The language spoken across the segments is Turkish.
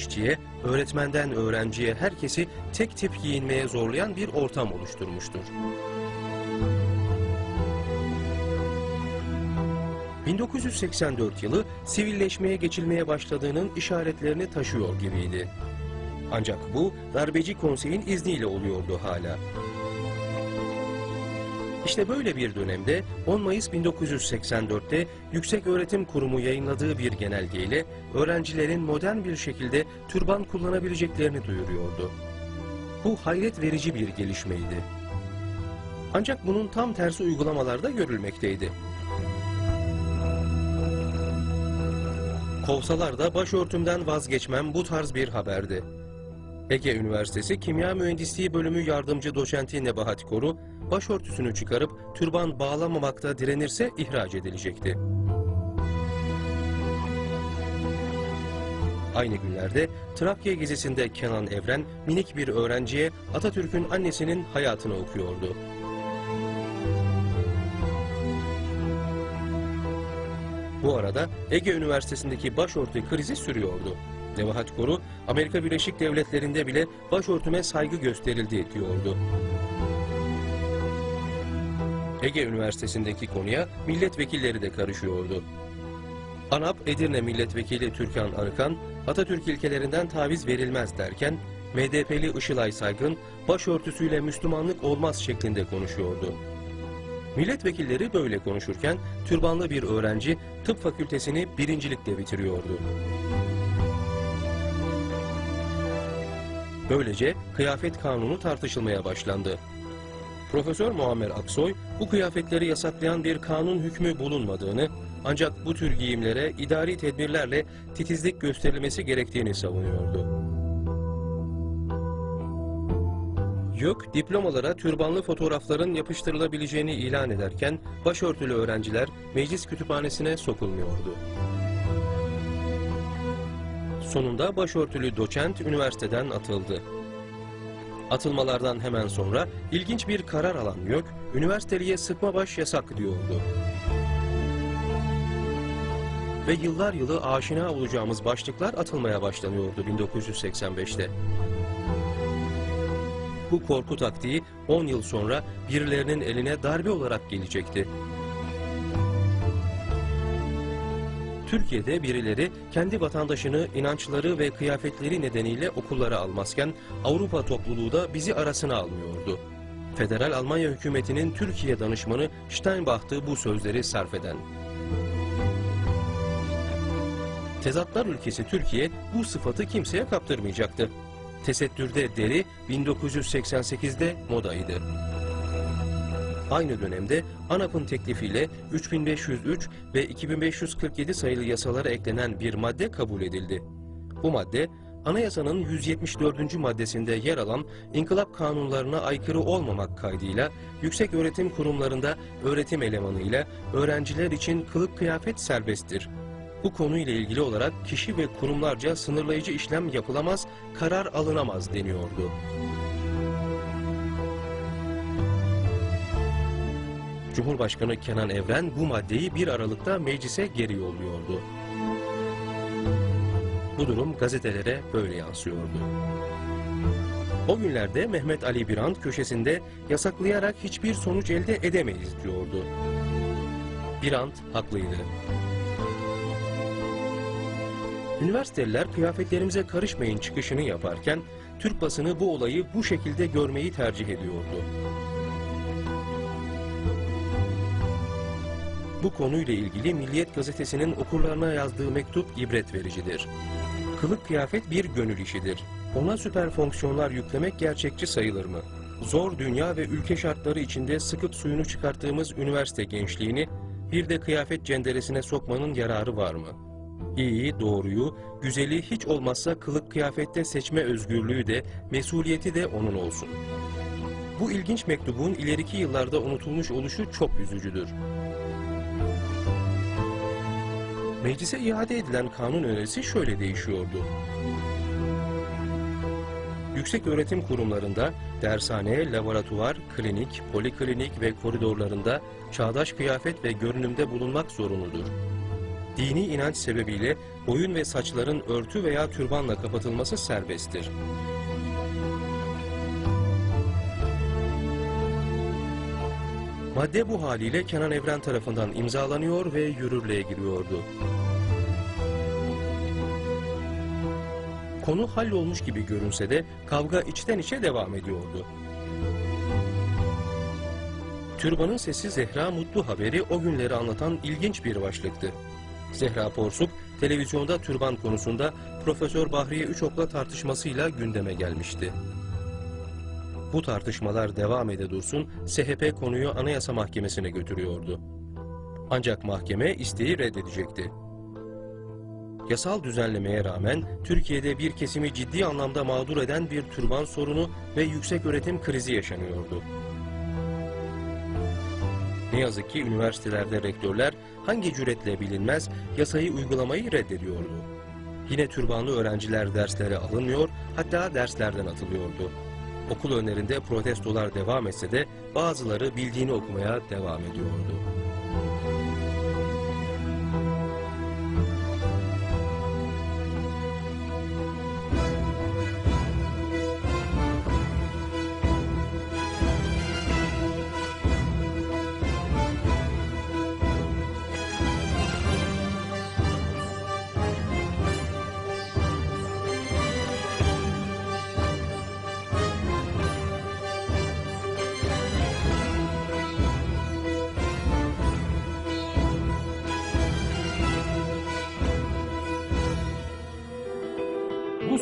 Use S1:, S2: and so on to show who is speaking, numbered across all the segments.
S1: işçiye, öğretmenden öğrenciye herkesi tek tip giyinmeye zorlayan bir ortam oluşturmuştur. 1984 yılı sivilleşmeye geçilmeye başladığının işaretlerini taşıyor gibiydi. Ancak bu darbeci konseyin izniyle oluyordu hala. İşte böyle bir dönemde 10 Mayıs 1984'te Yüksek Öğretim Kurumu yayınladığı bir genelgeyle öğrencilerin modern bir şekilde türban kullanabileceklerini duyuruyordu. Bu hayret verici bir gelişmeydi. Ancak bunun tam tersi uygulamalarda görülmekteydi. Kovsalar da başörtümden vazgeçmem bu tarz bir haberdi. Ege Üniversitesi Kimya Mühendisliği Bölümü Yardımcı Doçenti Nebahat Koru, başörtüsünü çıkarıp türban bağlamamakta direnirse ihraç edilecekti. Aynı günlerde Trakya gezisinde Kenan Evren minik bir öğrenciye Atatürk'ün annesinin hayatını okuyordu. Bu arada Ege Üniversitesi'ndeki başörtü krizi sürüyordu. Nebahat Koru, Amerika Birleşik Devletleri'nde bile başörtüme saygı gösterildi diyordu. Ege Üniversitesi'ndeki konuya milletvekilleri de karışıyordu. ANAP Edirne Milletvekili Türkan Arıkan, Atatürk ilkelerinden taviz verilmez derken, MDP'li Işılay Saygın, başörtüsüyle Müslümanlık olmaz şeklinde konuşuyordu. Milletvekilleri böyle konuşurken, türbanlı bir öğrenci tıp fakültesini birincilikle bitiriyordu. Böylece kıyafet kanunu tartışılmaya başlandı. Profesör Muammer Aksoy, bu kıyafetleri yasaklayan bir kanun hükmü bulunmadığını, ancak bu tür giyimlere idari tedbirlerle titizlik gösterilmesi gerektiğini savunuyordu. YÖK, diplomalara türbanlı fotoğrafların yapıştırılabileceğini ilan ederken, başörtülü öğrenciler meclis kütüphanesine sokulmuyordu. Sonunda başörtülü doçent üniversiteden atıldı. Atılmalardan hemen sonra ilginç bir karar alan YÖK, üniversiteliye sıkma baş yasak diyordu. Ve yıllar yılı aşina olacağımız başlıklar atılmaya başlanıyordu 1985'te. Bu korku taktiği 10 yıl sonra birilerinin eline darbe olarak gelecekti. Türkiye'de birileri kendi vatandaşını inançları ve kıyafetleri nedeniyle okullara almazken Avrupa topluluğu da bizi arasına almıyordu. Federal Almanya hükümetinin Türkiye danışmanı Steinbach'tı bu sözleri sarf eden. Tezatlar ülkesi Türkiye bu sıfatı kimseye kaptırmayacaktı. Tesettürde deri 1988'de modaydı. Aynı dönemde ANAP'ın teklifiyle 3503 ve 2547 sayılı yasalara eklenen bir madde kabul edildi. Bu madde, anayasanın 174. maddesinde yer alan inkılap kanunlarına aykırı olmamak kaydıyla yüksek öğretim kurumlarında öğretim elemanıyla öğrenciler için kılık kıyafet serbesttir. Bu konuyla ilgili olarak kişi ve kurumlarca sınırlayıcı işlem yapılamaz, karar alınamaz deniyordu. Cumhurbaşkanı Kenan Evren bu maddeyi 1 Aralık'ta meclise geri yolluyordu. Bu durum gazetelere böyle yansıyordu. O günlerde Mehmet Ali Birant köşesinde yasaklayarak hiçbir sonuç elde edemeyiz diyordu. Birant haklıydı. Üniversiteliler kıyafetlerimize karışmayın çıkışını yaparken Türk basını bu olayı bu şekilde görmeyi tercih ediyordu. Bu konuyla ilgili Milliyet gazetesinin okurlarına yazdığı mektup ibret vericidir. Kılık kıyafet bir gönül işidir. Ona süper fonksiyonlar yüklemek gerçekçi sayılır mı? Zor dünya ve ülke şartları içinde sıkıp suyunu çıkarttığımız üniversite gençliğini bir de kıyafet cenderesine sokmanın yararı var mı? İyi, doğruyu, güzeli hiç olmazsa kılık kıyafette seçme özgürlüğü de, mesuliyeti de onun olsun. Bu ilginç mektubun ileriki yıllarda unutulmuş oluşu çok üzücüdür. Meclise iade edilen kanun önerisi şöyle değişiyordu. Yüksek öğretim kurumlarında dershane, laboratuvar, klinik, poliklinik ve koridorlarında çağdaş kıyafet ve görünümde bulunmak zorunludur. dini inanç sebebiyle boyun ve saçların örtü veya türbanla kapatılması serbesttir. Madde bu haliyle Kenan Evren tarafından imzalanıyor ve yürürlüğe giriyordu. Konu hallolmuş gibi görünse de kavga içten içe devam ediyordu. Türbanın sesi Zehra Mutlu haberi o günleri anlatan ilginç bir başlıktı. Zehra Porsuk, televizyonda türban konusunda Profesör Bahriye Üçok'la tartışmasıyla gündeme gelmişti. Bu tartışmalar devam ede dursun, SHP konuyu Anayasa Mahkemesi'ne götürüyordu. Ancak mahkeme isteği reddedecekti. Yasal düzenlemeye rağmen Türkiye'de bir kesimi ciddi anlamda mağdur eden bir türban sorunu ve yüksek öğretim krizi yaşanıyordu. Ne yazık ki üniversitelerde rektörler hangi cüretle bilinmez yasayı uygulamayı reddediyordu. Yine türbanlı öğrenciler derslere alınmıyor, hatta derslerden atılıyordu. Okul önlerinde protestolar devam etse de bazıları bildiğini okumaya devam ediyordu.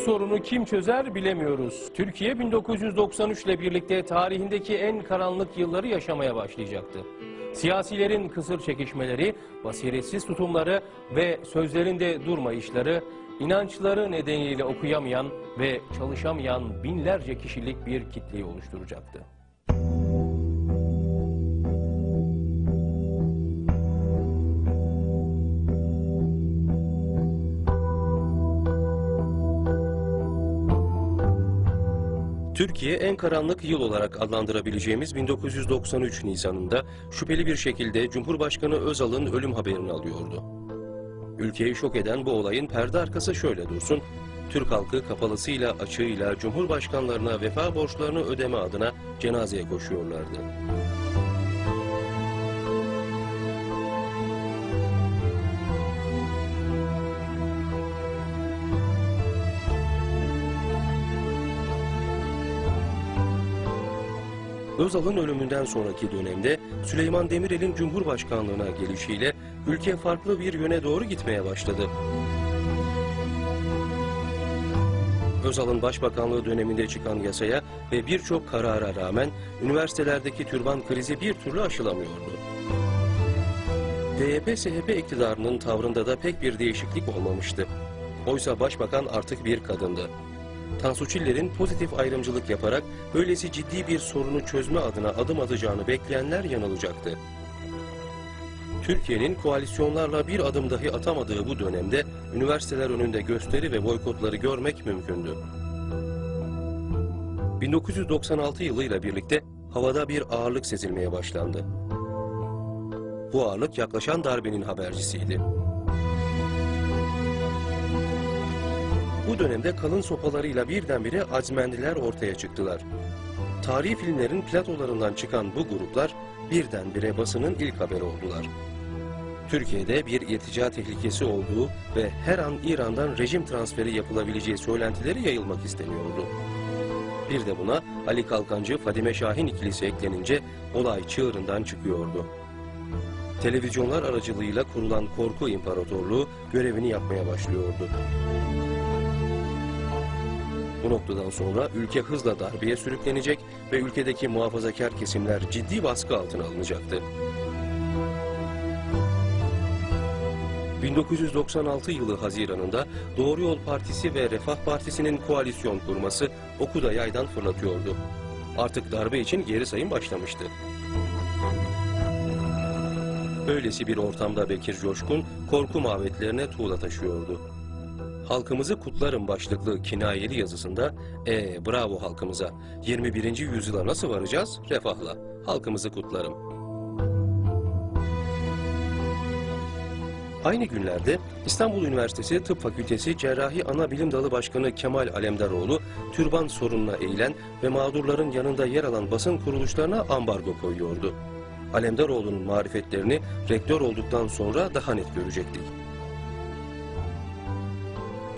S1: Sorunu kim çözer bilemiyoruz. Türkiye 1993 ile birlikte tarihindeki en karanlık yılları yaşamaya başlayacaktı. Siyasilerin kısır çekişmeleri, basiretsiz tutumları ve sözlerinde durmayışları, inançları nedeniyle okuyamayan ve çalışamayan binlerce kişilik bir kitleyi oluşturacaktı. Türkiye en karanlık yıl olarak adlandırabileceğimiz 1993 Nisan'ında şüpheli bir şekilde Cumhurbaşkanı Özal'ın ölüm haberini alıyordu. Ülkeyi şok eden bu olayın perde arkası şöyle dursun, Türk halkı kapalısıyla açığıyla Cumhurbaşkanlarına vefa borçlarını ödeme adına cenazeye koşuyorlardı. Özal'ın ölümünden sonraki dönemde Süleyman Demirel'in Cumhurbaşkanlığına gelişiyle ülke farklı bir yöne doğru gitmeye başladı. Özal'ın başbakanlığı döneminde çıkan yasaya ve birçok karara rağmen üniversitelerdeki türban krizi bir türlü aşılamıyordu. DYP-SHP iktidarının tavrında da pek bir değişiklik olmamıştı. Oysa başbakan artık bir kadındı. Tansu Çiller'in pozitif ayrımcılık yaparak böylesi ciddi bir sorunu çözme adına adım atacağını bekleyenler yanılacaktı. Türkiye'nin koalisyonlarla bir adım dahi atamadığı bu dönemde üniversiteler önünde gösteri ve boykotları görmek mümkündü. 1996 yılıyla birlikte havada bir ağırlık sezilmeye başlandı. Bu ağırlık yaklaşan darbenin habercisiydi. Bu dönemde kalın sopalarıyla birdenbire azmendiler ortaya çıktılar. Tarihi filmlerin platolarından çıkan bu gruplar birdenbire basının ilk haberi oldular. Türkiye'de bir irtica tehlikesi olduğu ve her an İran'dan rejim transferi yapılabileceği söylentileri yayılmak isteniyordu. Bir de buna Ali Kalkancı, Fadime Şahin ikilisi eklenince olay çığırından çıkıyordu. Televizyonlar aracılığıyla kurulan korku imparatorluğu görevini yapmaya başlıyordu. Bu noktadan sonra ülke hızla darbeye sürüklenecek ve ülkedeki muhafazakar kesimler ciddi baskı altına alınacaktı. 1996 yılı Haziran'ında Doğru Yol Partisi ve Refah Partisi'nin koalisyon kurması oku da yaydan fırlatıyordu. Artık darbe için geri sayım başlamıştı. Böylesi bir ortamda Bekir Coşkun korku mavetlerine tuğla taşıyordu. Halkımızı kutlarım başlıklı kinayeli yazısında e bravo halkımıza 21. yüzyıla nasıl varacağız? Refahla. Halkımızı kutlarım. Aynı günlerde İstanbul Üniversitesi Tıp Fakültesi Cerrahi Ana Bilim Dalı Başkanı Kemal Alemdaroğlu, türban sorununa eğilen ve mağdurların yanında yer alan basın kuruluşlarına ambargo koyuyordu. Alemdaroğlu'nun marifetlerini rektör olduktan sonra daha net görecektik.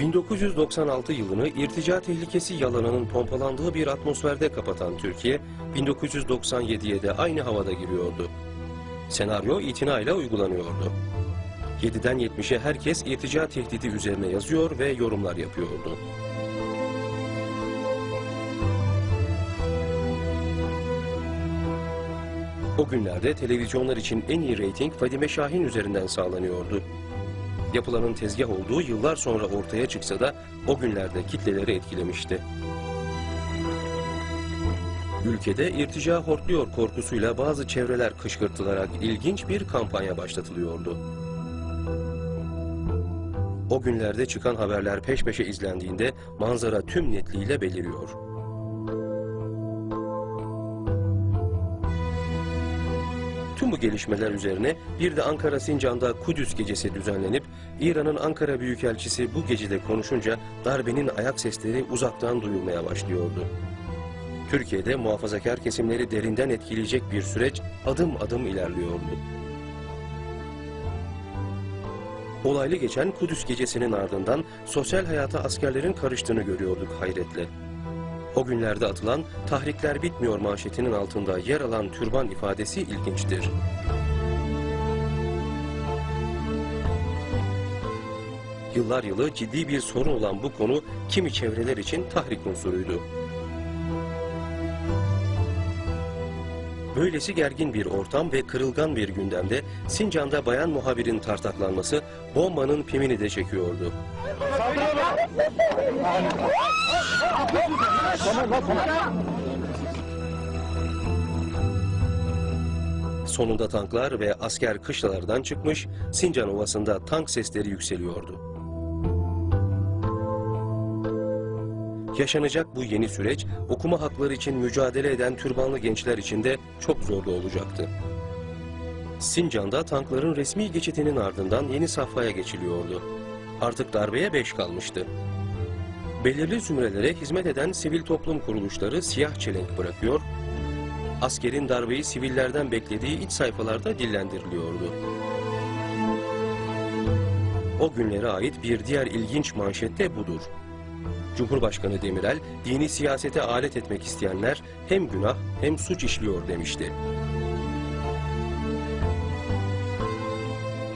S1: 1996 yılını irtica tehlikesi yalanının pompalandığı bir atmosferde kapatan Türkiye, 1997'ye de aynı havada giriyordu. Senaryo itinayla uygulanıyordu. 7'den 70'e herkes irtica tehdidi üzerine yazıyor ve yorumlar yapıyordu. O günlerde televizyonlar için en iyi reyting Fadime Şahin üzerinden sağlanıyordu. Yapılanın tezgah olduğu yıllar sonra ortaya çıksa da o günlerde kitleleri etkilemişti. Ülkede irtica hortluyor korkusuyla bazı çevreler kışkırtılarak ilginç bir kampanya başlatılıyordu. O günlerde çıkan haberler peş peşe izlendiğinde manzara tüm netliğiyle beliriyor. Tüm bu gelişmeler üzerine bir de Ankara Sincan'da Kudüs gecesi düzenlenip İran'ın Ankara Büyükelçisi bu gecede konuşunca darbenin ayak sesleri uzaktan duyulmaya başlıyordu. Türkiye'de muhafazakar kesimleri derinden etkileyecek bir süreç adım adım ilerliyordu. Olaylı geçen Kudüs gecesinin ardından sosyal hayata askerlerin karıştığını görüyorduk hayretle. O günlerde atılan tahrikler bitmiyor manşetinin altında yer alan türban ifadesi ilginçtir. Yıllar yılı ciddi bir sorun olan bu konu kimi çevreler için tahrik unsuruydu. Böylesi gergin bir ortam ve kırılgan bir gündemde Sincan'da bayan muhabirin tartaklanması bombanın pimini de çekiyordu. Sonunda tanklar ve asker kışlalardan çıkmış, Sincan Ovası'nda tank sesleri yükseliyordu. Yaşanacak bu yeni süreç, okuma hakları için mücadele eden türbanlı gençler için de çok zorlu olacaktı. Sincan'da tankların resmi geçitinin ardından yeni safhaya geçiliyordu. Artık darbeye beş kalmıştı. Belirli zümrelere hizmet eden sivil toplum kuruluşları siyah çelenk bırakıyor, askerin darbeyi sivillerden beklediği iç sayfalarda dillendiriliyordu. O günlere ait bir diğer ilginç manşet de budur. Cumhurbaşkanı Demirel, dini siyasete alet etmek isteyenler hem günah hem suç işliyor demişti.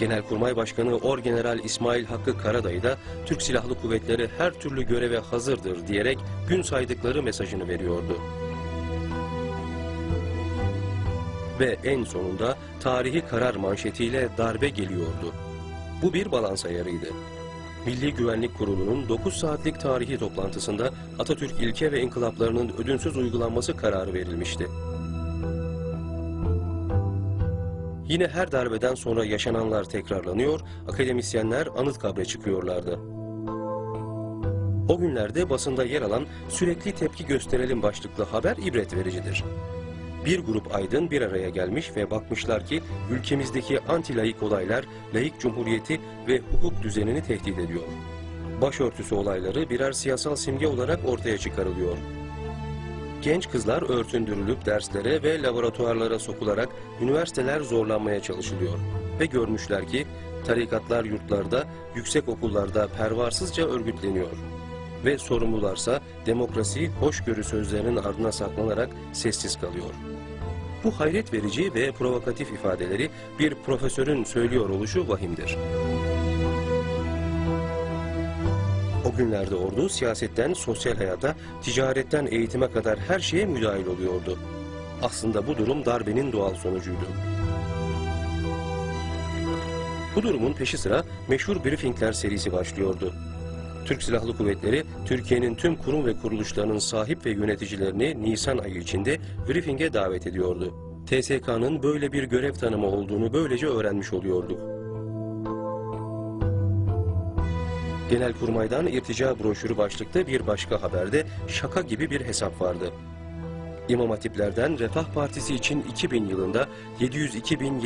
S1: Genelkurmay Başkanı Orgeneral İsmail Hakkı Karadayı da Türk Silahlı Kuvvetleri her türlü göreve hazırdır diyerek gün saydıkları mesajını veriyordu. Ve en sonunda tarihi karar manşetiyle darbe geliyordu. Bu bir balans ayarıydı. Milli Güvenlik Kurulu'nun 9 saatlik tarihi toplantısında Atatürk ilke ve inkılaplarının ödünsüz uygulanması kararı verilmişti. Yine her darbeden sonra yaşananlar tekrarlanıyor, akademisyenler Anıtkabir'e çıkıyorlardı. O günlerde basında yer alan sürekli tepki gösterelim başlıklı haber ibret vericidir. Bir grup aydın bir araya gelmiş ve bakmışlar ki ülkemizdeki anti-layık olaylar layık cumhuriyeti ve hukuk düzenini tehdit ediyor. Başörtüsü olayları birer siyasal simge olarak ortaya çıkarılıyor. Genç kızlar örtündürülüp derslere ve laboratuvarlara sokularak üniversiteler zorlanmaya çalışılıyor. Ve görmüşler ki tarikatlar yurtlarda, yüksek okullarda pervasızca örgütleniyor. Ve sorumlularsa demokrasi, hoşgörü sözlerinin ardına saklanarak sessiz kalıyor. Bu hayret verici ve provokatif ifadeleri bir profesörün söylüyor oluşu vahimdir. Günlerde ordu siyasetten sosyal hayata, ticaretten eğitime kadar her şeye müdahil oluyordu. Aslında bu durum darbenin doğal sonucuydu. Bu durumun peşi sıra meşhur briefingler serisi başlıyordu. Türk Silahlı Kuvvetleri, Türkiye'nin tüm kurum ve kuruluşlarının sahip ve yöneticilerini Nisan ayı içinde briefinge davet ediyordu. TSK'nın böyle bir görev tanımı olduğunu böylece öğrenmiş oluyorduk. Genelkurmay'dan irtica broşürü başlıkta bir başka haberde şaka gibi bir hesap vardı. İmam Hatiplerden Refah Partisi için 2000 yılında 702 bin